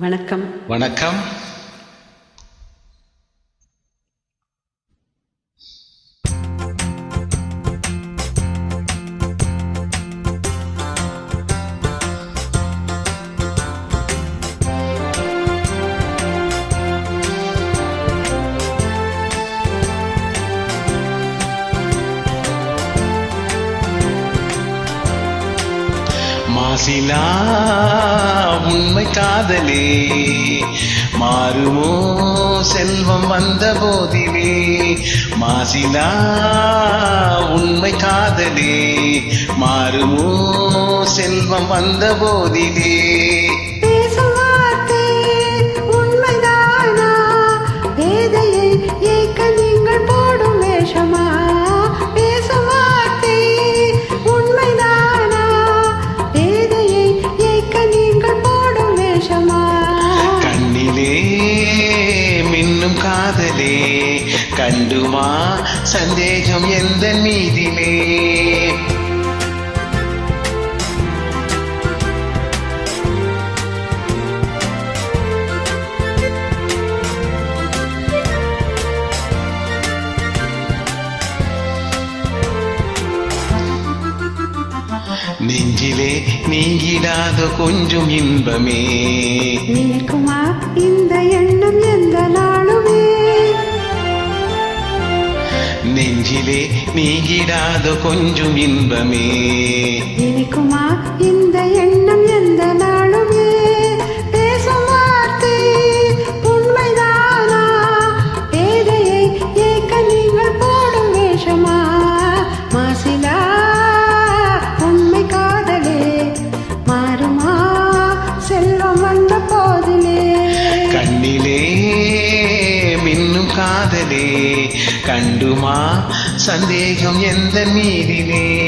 வணக்கம். வணக்கம். மாசிலா உண்மை காதலே. மாறுமோ செல்வம் வந்த போதிலே. மாசிலா உண்மை காதலே. மாறுமோ செல்வம் வந்த போதிலே. பேசும் வார்த்தை உண்மைதானா? பேதையை கண்டுமா? சந்தேகம் எந்த மீதிலே நெஞ்சிலே நீங்கிடாத கொஞ்சம் இன்பமே. நினைக்குமா இந்த எண்ணம் எந்த நீங்கிடாத கொஞ்சம் இன்பமே நினைக்குமா காதலே. கண்டுமா? சந்தேகம் எந்த மீதிலே?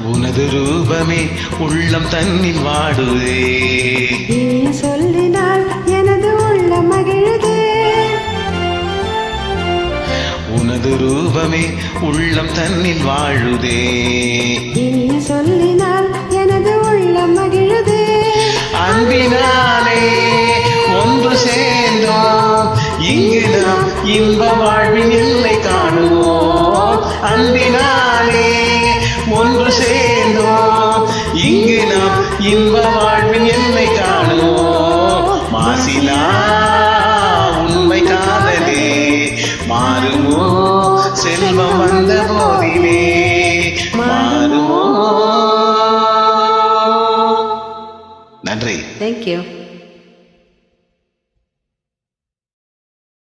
உனது ரூபமே உள்ளம் தன்னில் வாடுதே. உனது ரூபமே உள்ளம் தன்னில் வாழுதே. நீ சொல்லினால் எனது உள்ள மகிழுதே. அன்பினாலே ஒன்று சேர்ந்தோம். இங்கு நாம் இன்ப செல்வம் வந்த போதிலே மாறுமோ நன்றி தேங்க்யூ